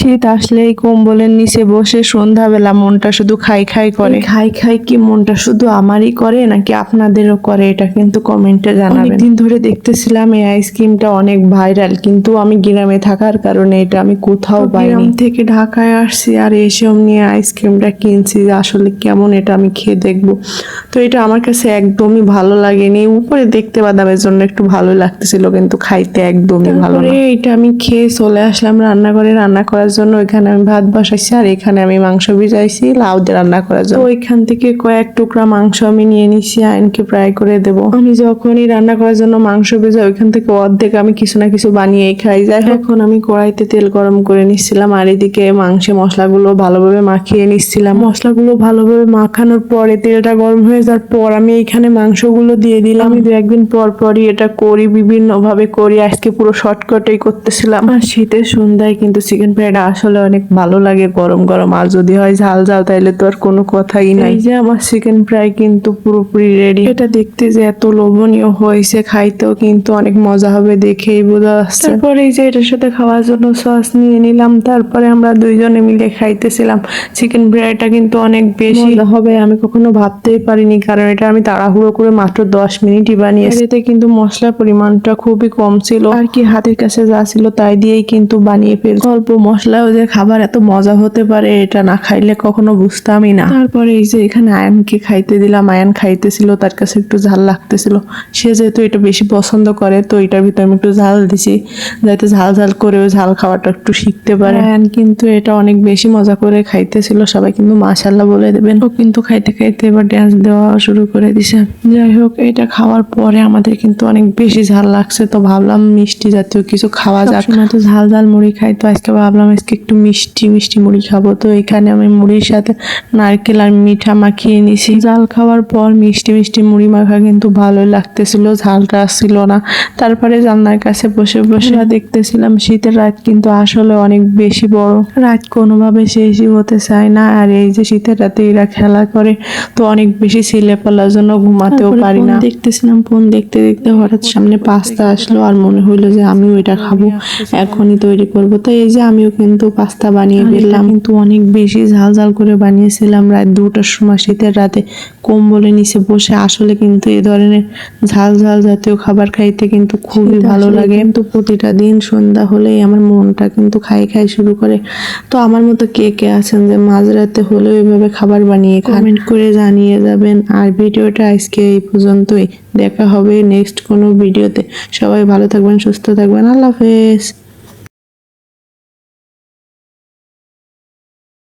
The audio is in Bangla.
শীত আসলেই কম্বলের নিচে বসে সন্ধ্যাবেলা মনটা শুধু খাই খাই করে। খাই খাই কি মনটা শুধু আমারই করে নাকি আপনাদেরও করে? এটা কিন্তু কমেন্টে জানাবেন। দিন ধরে দেখতেছিলাম এই আইসক্রিমটা অনেক ভাইরাল কিন্তু আমি গ্রামে থাকার কারণে এটা আমি কোথাও গ্রাম থেকে ঢাকায় আসছি আর এসেও নিয়ে আইসক্রিমটা কিনছি যে আসলে কেমন এটা আমি খেয়ে দেখব। তো এটা আমার কাছে একদমই ভালো লাগেনি। উপরে দেখতে বাদামের জন্য একটু ভালো লাগতেছিল কিন্তু খাইতে একদমই ভালো এটা আমি খেয়ে চলে আসলাম রান্নাঘরে। রান্না করার জন্য ওইখানে আমি ভাত বসাইছি আর এখানে আমি মাংস ভিজাইছি, লাউ দিয়ে রান্না করার জন্য। ওইখান থেকে কয়েক টুকরা মাংস আমি নিয়ে নিছি, আইনকে ফ্রাই করে দেব। আমি যখনই রান্না করার জন্য মাংস ভেজা ওইখান থেকে অর্ধেক আমি কিছু না কিছু বানিয়ে খাই। যাই এখন আমি কড়াইতে তেল গরম করে নিচ্ছিলাম আর এদিকে মাংসে মশলাগুলো ভালোভাবে মাখিয়ে নিচ্ছিলাম। মশলাগুলো ভালোভাবে মাখানোর পরে তেলটা গরম হয়ে যাওয়ার পর আমি এইখানে মাংসগুলো দিয়ে দিলাম। আমি দু একদিন পর পরই এটা করি, বিভিন্নভাবে করি। আজকে পুরো শর্টকাটেই করতেছিলাম। আর শীতের সন্ধ্যায় কিন্তু চিকেন ফ্রাইটা আসলে অনেক ভালো লাগে গরম গরম। আর যদি হয় ঝাল ঝাল তাইলে তো আর কোনো কথাই নাই। যে আমার চিকেন ফ্রাই কিন্তু পুরোপুরি রেডি এটা দেখতে যে এত লোভনীয় হয়েছে খাইতেও কিন্তু অনেক মজা হবে দেখেই বোঝা যাচ্ছে। তারপরে এই যে এটার সাথে খাওয়ার জন্য সস নিয়ে নিলাম তারপরে আমরা দুইজনে মিলে খাইতেছিলাম। চিকেন ফ্রাইটা কিন্তু অনেক বেশি। হবে আমি কখনো ভাবতেই পারিনি কারণ এটা আমি তাড়াহুড়ো করে মাত্র দশ মিনিটই বানিয়েছি। এতে কিন্তু মশলার পরিমাণটা খুবই কম ছিল। আর কি হাতের কাছে যা ছিল তাই দিয়েই কিন্তু বানিয়ে ফেলছি। অল্প মশলাও যে খাবার এত মজা হতে পারে, এটা না খাইলে কখনো বুঝতামই না। তারপরে এই যে এখানে আয়নকে খাইতে দিলাম, আয়ন খাইতেছিল, তার কাছে একটু ঝাল লাগতেছিল। সে যেহেতু এটা বেশি পছন্দ করে, তো এটার ভিতরে আমি একটু ঝাল দিছি, যাতে ঝাল ঝাল করেও ঝাল খাওয়াটা একটু শিখতে পারে। আয়ন কিন্তু এটা অনেক বেশি মজা করে খাইতেছিল, সবাই কিন্তু মাশাল্লাহ বলে দেবেন। ও কিন্তু খাইতে খাইতে এবার ড্যান্স দেওয়া শুরু করে দিছে। যাই হোক, এটা খাওয়ার পরে আমাদের কিন্তু অনেক বেশি ঝাল লাগছে, তো ভাবলাম মিষ্টি জাতীয় কিছু খাওয়া যাক। না তো ঝাল ঝাল মুড়ি খাই, তো আজকে ভাবলাম আজকে একটু মিষ্টি মিষ্টি মুড়ি খাব। তো এখানে আমি মুড়ির সাথে নারকেল আর মিঠা মাখিয়ে নিছি। ঝাল খাওয়ার পর মিষ্টি মিষ্টি মুড়ি মাখা কিন্তু ভালোই লাগতেছিল। ঝালটা আসছিল না। তারপরে জানলার কাছে বসে বসে দেখতেছিলাম শীতের রাত কিন্তু আসলে অনেক বেশি বড়। রাত কোনোভাবে শেষই হতে চায় না। আর এই যে শীতের রাতে এরা খেলা করে তো অনেক বেশি ছিলে পালার জন্য ঘুমাতেও পারি না। দেখতেছিলাম ফোন দেখতে দেখতে হঠাৎ সামনে পাস্তা আসলো আর মনে হইল যে আমিও এটা খাব। এখনই তৈরি করব। তো এই যে আমিও কিন্তু পাস্তা বানিয়ে ফেললাম কিন্তু অনেক বেশি ঝাল ঝাল করে বানিয়েছিলাম রাত দুটার সময় শীতের রাতে। কম্বলের নিচে বসে আসলে কিন্তু এ ধরনের ঝাল ঝাল জাতীয় খাবার খাইতে কিন্তু খুবই ভালো লাগে। কিন্তু প্রতিটা দিন সন্ধ্যা হলেই আমার মনটা কিন্তু খাই খাই শুরু করে। তো আমার মতো কে কে আছেন যে মাঝরাতে হলেও এভাবে খাবার বানিয়ে কমেন্ট করে জানিয়ে যাবেন। আর ভিডিওটা আজকে এই পর্যন্তই। দেখা হবে নেক্সট কোনো ভিডিওতে। সবাই ভালো থাকবেন সুস্থ থাকবেন। আল্লাহ হাফেজ।